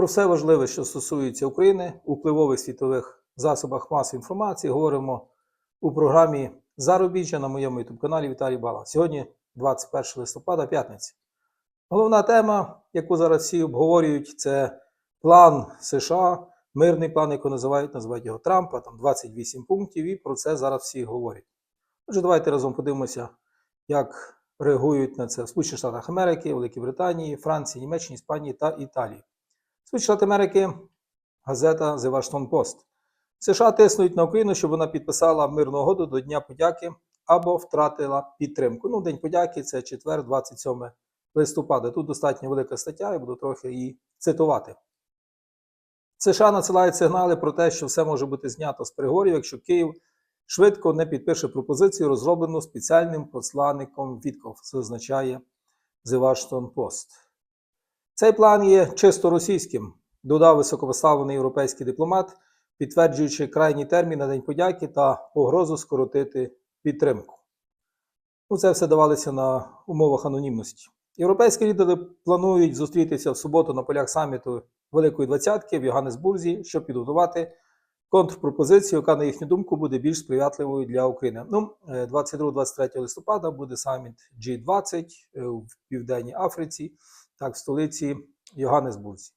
Про все важливе, що стосується України у впливових світових засобах масової інформації, говоримо у програмі Зарубіжжя на моєму youtube каналі Віталій Бала. Сьогодні 21 листопада, п'ятниця. Головна тема, яку зараз всі обговорюють, це план США, мирний план, який називають, називають його Трампа, там 28 пунктів, і про це зараз всі говорять. Отже, давайте разом подивимося, як реагують на це в Сполучених Штатах Америки, Великій Британії, Франції, Німеччині, Іспанії та Італії. Штати Америки, газета The Washington Post. США тиснуть на Україну, щоб вона підписала мирну угоду до Дня подяки або втратила підтримку. Ну, День подяки це четвер, 27 листопада. Тут достатньо велика стаття, я буду трохи її цитувати. США надсилають сигнали про те, що все може бути знято з переговорів, якщо Київ швидко не підпише пропозицію, розроблену спеціальним посланником Вітков. Це означає The Washington Post. Цей план є чисто російським, додав високопоставлений європейський дипломат, підтверджуючи крайній термін на День подяки та погрозу скоротити підтримку. Ну, це все давалося на умовах анонімності. Європейські лідери планують зустрітися в суботу на полях саміту Великої Двадцятки в Йоганнесбурзі, щоб підготувати контрпропозицію, яка, на їхню думку, буде більш сприятливою для України. Ну, 22-23 листопада буде саміт G20 е, в Південній Африці, так, в столиці Йоганнесбурзі.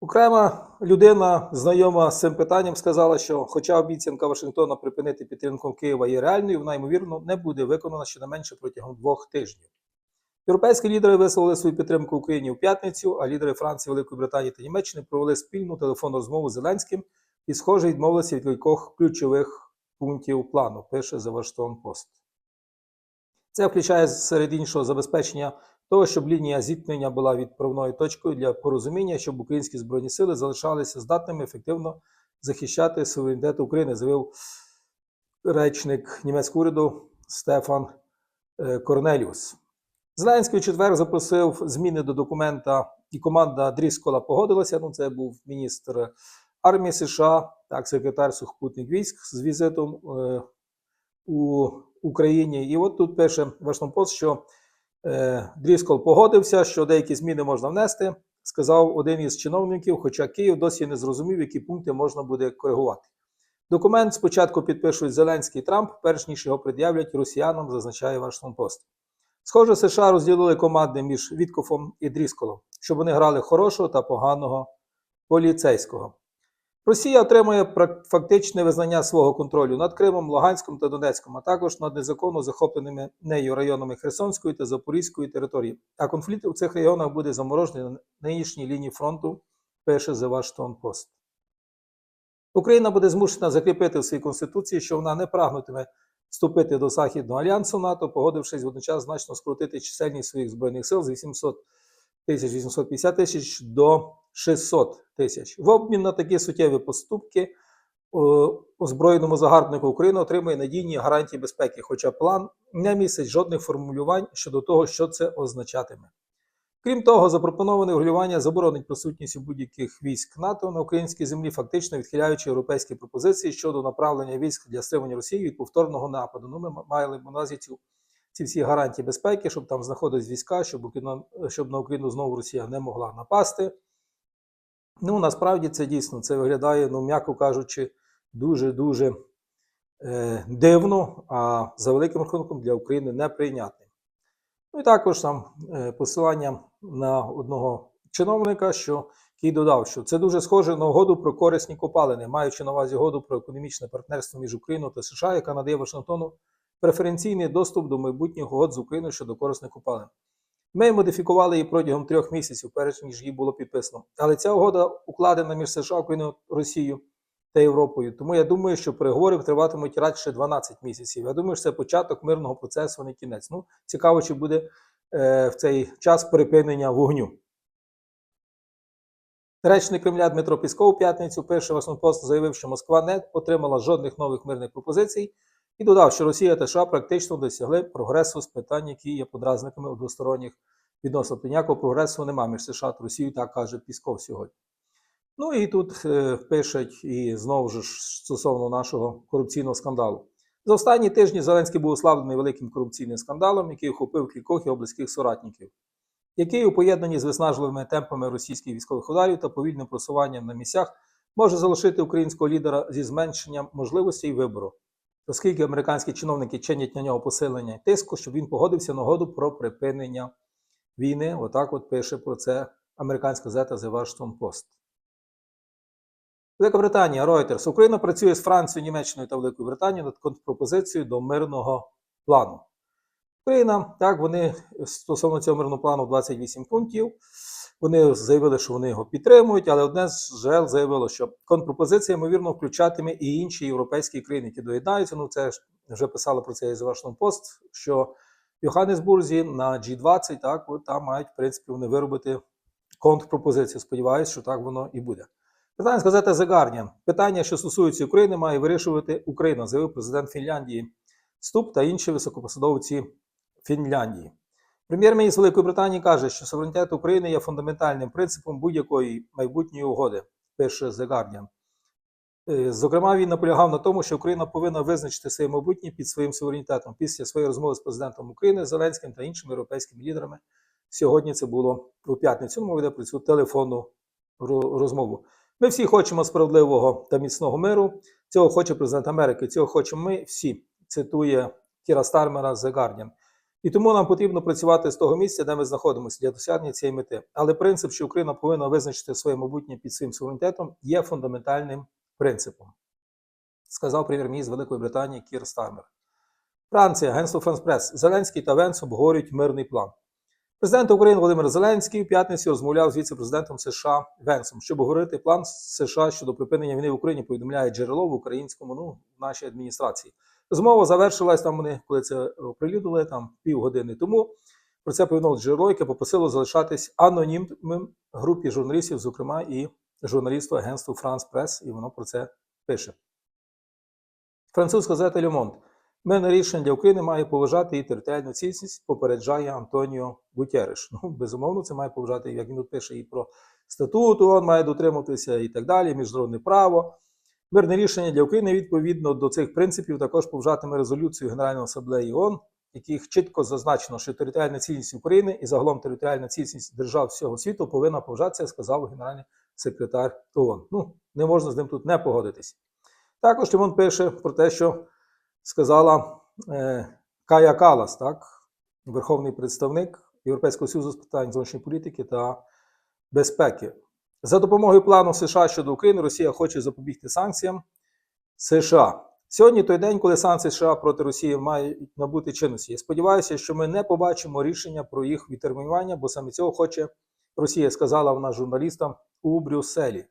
Окрема людина, знайома з цим питанням, сказала, що, хоча обіцянка Вашингтона припинити підтримку Києва є реальною, вона, ймовірно, не буде виконана щонайменше протягом двох тижнів. Європейські лідери висловили свою підтримку Україні в п'ятницю, а лідери Франції, Великої Британії та Німеччини провели спільну телефонну розмову з Зеленським і, схоже, відмовилися від кількох ключових пунктів плану, пише The Washington Post. Це включає серед іншого забезпечення того, щоб лінія зіткнення була відправною точкою для порозуміння, щоб українські збройні сили залишалися здатними ефективно захищати суверенітет України, заявив речник німецького уряду Стефан е, Корнеліус. Зеленський у четвер запросив зміни до документа, і команда Дріскола погодилася. Ну, це був міністр армії США, так, секретар сухопутних військ з візитом е, у Україні. І от тут пише Вашингтон Пост, що Дріскол погодився, що деякі зміни можна внести, сказав один із чиновників, хоча Київ досі не зрозумів, які пункти можна буде коригувати. Документ спочатку підпишуть Зеленський Трамп, перш ніж його пред'являть росіянам, зазначає Вашингтон Пост. Схоже, США розділили команди між Віткофом і Дрісколом, щоб вони грали хорошого та поганого поліцейського. Росія отримує фактичне визнання свого контролю над Кримом, Луганськом та Донецьком, а також над незаконно захопленими нею районами Херсонської та Запорізької території. А конфлікт у цих районах буде заморожений на нинішній лінії фронту, пише The Washington Post. Україна буде змушена закріпити в своїй конституції, що вона не прагнутиме вступити до Західного альянсу НАТО, погодившись водночас значно скоротити чисельність своїх збройних сил з 800 тисяч 850 тисяч до 600 тисяч. В обмін на такі суттєві поступки озброєному загарбнику України отримує надійні гарантії безпеки, хоча план не містить жодних формулювань щодо того, що це означатиме. Крім того, запропоноване врегулювання заборонить присутність у будь-яких військ НАТО на українській землі, фактично відхиляючи європейські пропозиції щодо направлення військ для стримування Росії від повторного нападу. Ну, ми мали на увазі цю ці всі гарантії безпеки, щоб там знаходились війська, щоб, щоб на Україну знову Росія не могла напасти. Ну, насправді це дійсно це виглядає, ну, м'яко кажучи, дуже-дуже е, дивно, а за великим рахунком для України неприйнятним. Ну і також там е, посилання на одного чиновника, що який додав, що це дуже схоже на угоду про корисні копалини, маючи на увазі угоду про економічне партнерство між Україною та США, яка надає Вашингтону преференційний доступ до майбутніх угод з Україною щодо корисних копалин. Ми модифікували її протягом трьох місяців, перш ніж її було підписано. Але ця угода укладена між США, Україною, Росією та Європою. Тому я думаю, що переговори триватимуть радше 12 місяців. Я думаю, що це початок мирного процесу, а не кінець. Ну, цікаво, чи буде е, в цей час припинення вогню. Речник Кремля Дмитро Пісков у п'ятницю перший Вашингтон заявив, що Москва не отримала жодних нових мирних пропозицій і додав, що Росія та США практично досягли прогресу з питань, які є подразниками у двосторонніх відносинах. Ніякого прогресу немає між США та Росією, так каже Пісков сьогодні. Ну і тут е, пишуть і знову ж стосовно нашого корупційного скандалу. За останні тижні Зеленський був ославлений великим корупційним скандалом, який охопив кількох його близьких соратників. який у поєднанні з виснажливими темпами російських військових ударів та повільним просуванням на місцях може залишити українського лідера зі зменшенням можливостей вибору, оскільки американські чиновники чинять на нього посилення тиску, щоб він погодився на угоду про припинення війни. Отак от пише про це американська газета The Washington Post. Велика Британія, Reuters. Україна працює з Францією, Німеччиною та Великою Британією над контрпропозицією до мирного плану. Україна, так, вони стосовно цього мирного плану 28 пунктів. Вони заявили, що вони його підтримують, але одне з джерел заявило, що контрпропозиція, ймовірно, включатиме і інші європейські країни, які доєднаються. Ну, це ж вже писали про це із Washington Post, що в Йоханнесбурзі на G20, так, там мають, в принципі, вони виробити контрпропозицію. Сподіваюсь, що так воно і буде. Питання сказати The Guardian. Питання, що стосуються України, має вирішувати Україна, заявив президент Фінляндії Ступ та інші високопосадовці Фінляндії. Прем'єр-міністр Великої Британії каже, що суверенітет України є фундаментальним принципом будь-якої майбутньої угоди, пише The Guardian. Е, Зокрема, він наполягав на тому, що Україна повинна визначити своє майбутнє під своїм суверенітетом після своєї розмови з президентом України Зеленським та іншими європейськими лідерами. Сьогодні це було у п'ятницю. Мова йде про цю телефонну розмову. Ми всі хочемо справедливого та міцного миру. Цього хоче президент Америки. Цього хочемо ми всі. Цитує Кіра Стармера The Guardian. І тому нам потрібно працювати з того місця, де ми знаходимося для досягнення цієї мети. Але принцип, що Україна повинна визначити своє майбутнє під своїм суверенітетом, є фундаментальним принципом, сказав прем'єр-міністр Великої Британії Кір Стармер. Франція, агентство Франс Прес. Зеленський та Венс обговорюють мирний план. Президент України Володимир Зеленський в п'ятницю розмовляв з віце-президентом США Венсом, щоб обговорити план США щодо припинення війни в Україні, повідомляє джерело в українському, ну, в нашій адміністрації. Розмова завершилась там. Вони коли це оприлюднили там півгодини тому. Про це повідомило джерело, яке попросило залишатись анонімним групі журналістів, зокрема і журналісту агентству Франс Прес, і воно про це пише. Французька газета Люмонт. Мирне рішення для України має поважати і територіальну цілісність, попереджає Антоніо Гутєриш. Ну, безумовно, це має поважати, як він тут пише, і про статут ООН має дотримуватися і так далі, міжнародне право. Мирне рішення для України відповідно до цих принципів також поважатиме резолюцію Генеральної асамблеї ООН, в яких чітко зазначено, що територіальна цілісність України і загалом територіальна цілісність держав всього світу повинна поважатися, сказав генеральний секретар ООН. Ну, не можна з ним тут не погодитись. Також Тимон пише про те, що сказала е, Кая Калас, так, верховний представник Європейського Союзу з питань зовнішньої політики та безпеки. За допомогою плану США щодо України Росія хоче запобігти санкціям США. Сьогодні той день, коли санкції США проти Росії мають набути чинності. Я сподіваюся, що ми не побачимо рішення про їх відтермінування, бо саме цього хоче Росія, сказала вона журналістам у Брюсселі.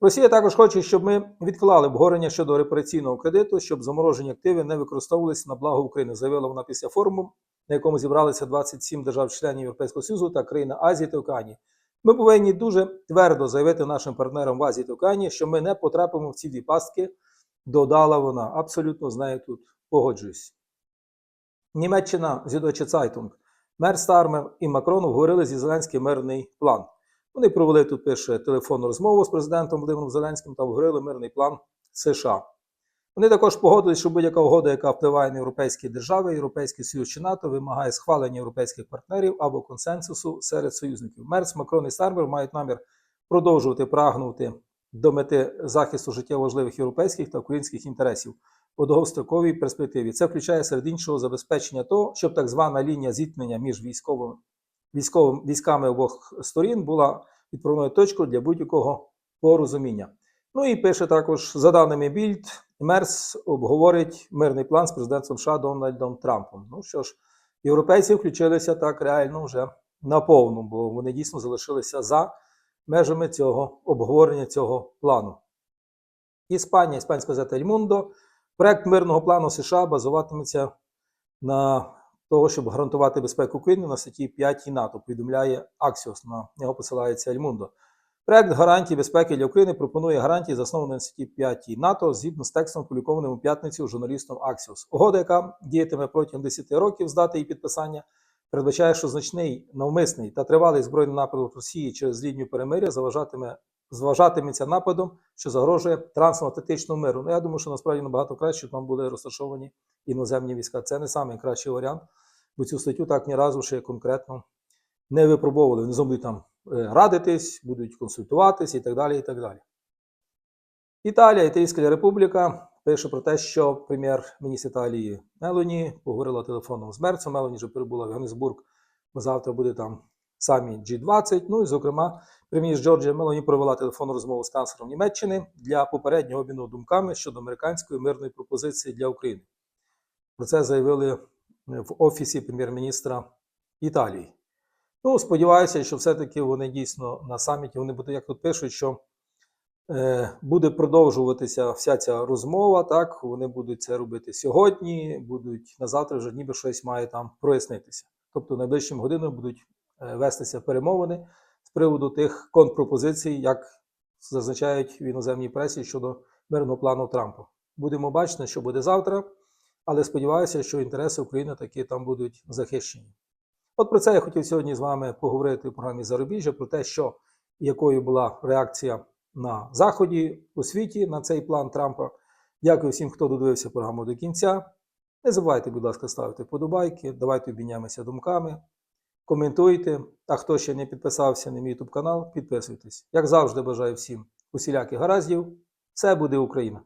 Росія також хоче, щоб ми відклали обговорення щодо репараційного кредиту, щоб заморожені активи не використовувалися на благо України, заявила вона після форуму, на якому зібралися 27 держав-членів Європейського Союзу та країни Азії та Океанії. Ми повинні дуже твердо заявити нашим партнерам в Азії та що ми не потрапимо в ці дві пастки, додала вона. Абсолютно з нею тут погоджуюсь. Німеччина Зюдоче Цайтунг. Мер Стармер і Макрон обговорили зі Зеленським мирний план. Вони провели тут пише телефонну розмову з президентом Володимиром Зеленським та обговорили мирний план США. Вони також погодились, що будь-яка угода, яка впливає на європейські держави, Європейський Союз чи НАТО, вимагає схвалення європейських партнерів або консенсусу серед союзників. Мерц, Макрон і Стармер мають намір продовжувати прагнути до мети захисту життєво важливих європейських та українських інтересів у довгостроковій перспективі. Це включає серед іншого забезпечення того, щоб так звана лінія зіткнення між військовими військовим військами обох сторін була відправною точкою для будь-якого порозуміння. Ну і пише також, за даними Більд, Мерс обговорить мирний план з президентом США Дональдом Трампом. Ну що ж, європейці включилися так реально вже наповну, бо вони дійсно залишилися за межами цього обговорення цього плану. Іспанія, іспанська газета «Ель Мундо. Проект мирного плану США базуватиметься на того, щоб гарантувати безпеку України на статті 5 НАТО, повідомляє Аксіос, на нього посилається Ельмундо. Проект гарантій безпеки для України пропонує гарантії, засновані на статті 5 НАТО, згідно з текстом, опублікованим у п'ятницю журналістом Аксіос. Угода, яка діятиме протягом 10 років з дати її підписання, передбачає, що значний навмисний та тривалий збройний напад Росії через лінію перемиря заважатиме зважатиметься нападом, що загрожує трансатлантичному миру. Ну, я думаю, що насправді набагато краще, там були розташовані іноземні війська. Це не найкращий варіант, бо цю статтю так ні разу ще конкретно не випробовували. Знову будуть там радитись, будуть консультуватись і так далі. І так далі. Італія, Італійська Республіка пише про те, що прем'єр-міністр Італії Мелоні поговорила телефоном з Мерцем. Мелоні вже перебула в Ганнесбург, бо завтра буде там саміт G20. Ну і, зокрема, прем'єр Джорджія Мелоні провела телефонну розмову з канцлером Німеччини для попереднього обміну думками щодо американської мирної пропозиції для України. Про це заявили в офісі прем'єр-міністра Італії. Ну, сподіваюся, що все-таки вони дійсно на саміті вони будуть, як тут пишуть, що е, буде продовжуватися вся ця розмова. Так, вони будуть це робити сьогодні, будуть на завтра вже ніби щось має там прояснитися. Тобто найближчим годинами будуть е, вестися перемовини з приводу тих контрпропозицій, як зазначають в іноземній пресі щодо мирного плану Трампа. Будемо бачити, що буде завтра, але сподіваюся, що інтереси України таки там будуть захищені. От про це я хотів сьогодні з вами поговорити в програмі Зарубіжжя, про те, що якою була реакція на Заході у світі на цей план Трампа. Дякую всім, хто додивився програму до кінця. Не забувайте, будь ласка, ставити вподобайки, давайте обміняємося думками, коментуйте. А хто ще не підписався на мій YouTube канал, підписуйтесь. Як завжди, бажаю всім усіляких гараздів. Все буде Україна!